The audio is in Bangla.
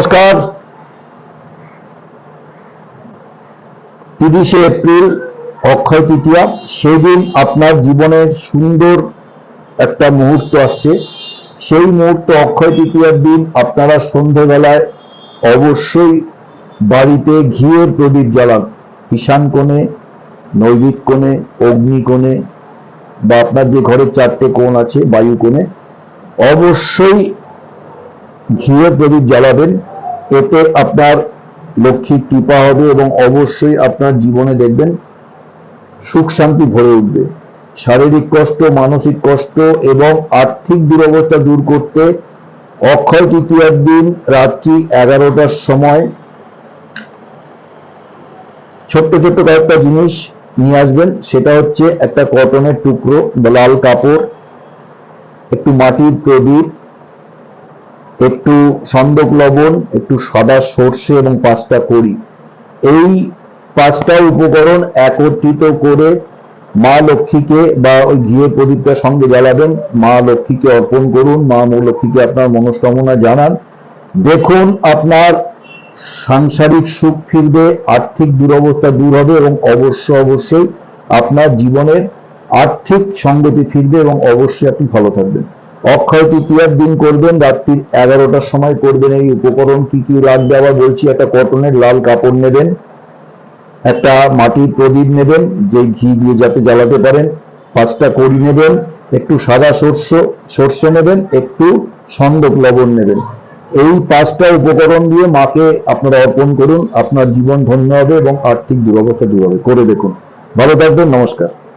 নমস্কার তিরিশে এপ্রিল, অক্ষয় তৃতীয়া, সেদিন আপনার জীবনের সুন্দর একটা মুহূর্ত আসছে। সেই মুহূর্ত, অক্ষয় তৃতীয়ার দিন আপনারা সন্ধেবেলায় অবশ্যই বাড়িতে ঘিয়ের প্রদীপ জ্বালান। ঈশান কোণে নৈবিক কোণে, অগ্নি কোণে বা আপনার যে ঘরের চারটে কোণ আছে, বায়ু কোণে, অবশ্যই ঘিয়ের প্রদীপ জ্বালাবেন। এতে আপনার লক্ষ্মীর কৃপা হবে এবং অবশ্যই আপনার জীবনে দেখবেন সুখ শান্তি ভরে উঠবে। শারীরিক কষ্ট, মানসিক কষ্ট এবং আর্থিক দুরবস্থা দূর করতে অক্ষয় তৃতীয়ার দিন রাত্রি এগারোটার সময় ছোট্ট ছোট্ট কয়েকটা জিনিস নিয়ে আসবেন। সেটা হচ্ছে একটা কটনের টুকরো, লাল কাপড়, একটু মাটির প্রদীপ একটু সন্দক লবণ, একটু সাদা সর্ষে এবং পাঁচটা করি এই পাঁচটা উপকরণ একত্রিত করে মা লক্ষ্মীকে বা ওই ঘিয়ে প্রদীপটার সঙ্গে জ্বালাবেন। মা লক্ষ্মীকে অর্পণ করুন। মা লক্ষ্মীকে আপনার মনস্কামনা জানান। দেখুন, আপনার সাংসারিক সুখ ফিরবে, আর্থিক দুরবস্থা দূর হবে এবং অবশ্য অবশ্যই আপনার জীবনের আর্থিক সঙ্গতি ফিরবে এবং অবশ্যই আপনি ভালো থাকবেন। অক্ষয় তৃতীয়ার দিন করবেন, রাত্রির এগারোটার সময় করবেন। এই উপকরণ কি কি লাগবে আবার বলছি, একটা কটনের লাল কাপড় নেবেন, একটা মাটির প্রদীপ নেবেন যে ঘি দিয়ে যাতে জ্বালাতে পারেন, পাঁচটা কড়ি নেবেন, একটু সাদা সর্ষ, সর্ষে নেবেন, একটু সন্দক লবণ নেবেন। এই পাঁচটা উপকরণ দিয়ে মাকে আপনারা অর্পণ করুন। আপনার জীবন ধন্য হবে এবং আর্থিক দুরবস্থা দূর হবে। করে দেখুন। ভালো থাকবেন, নমস্কার।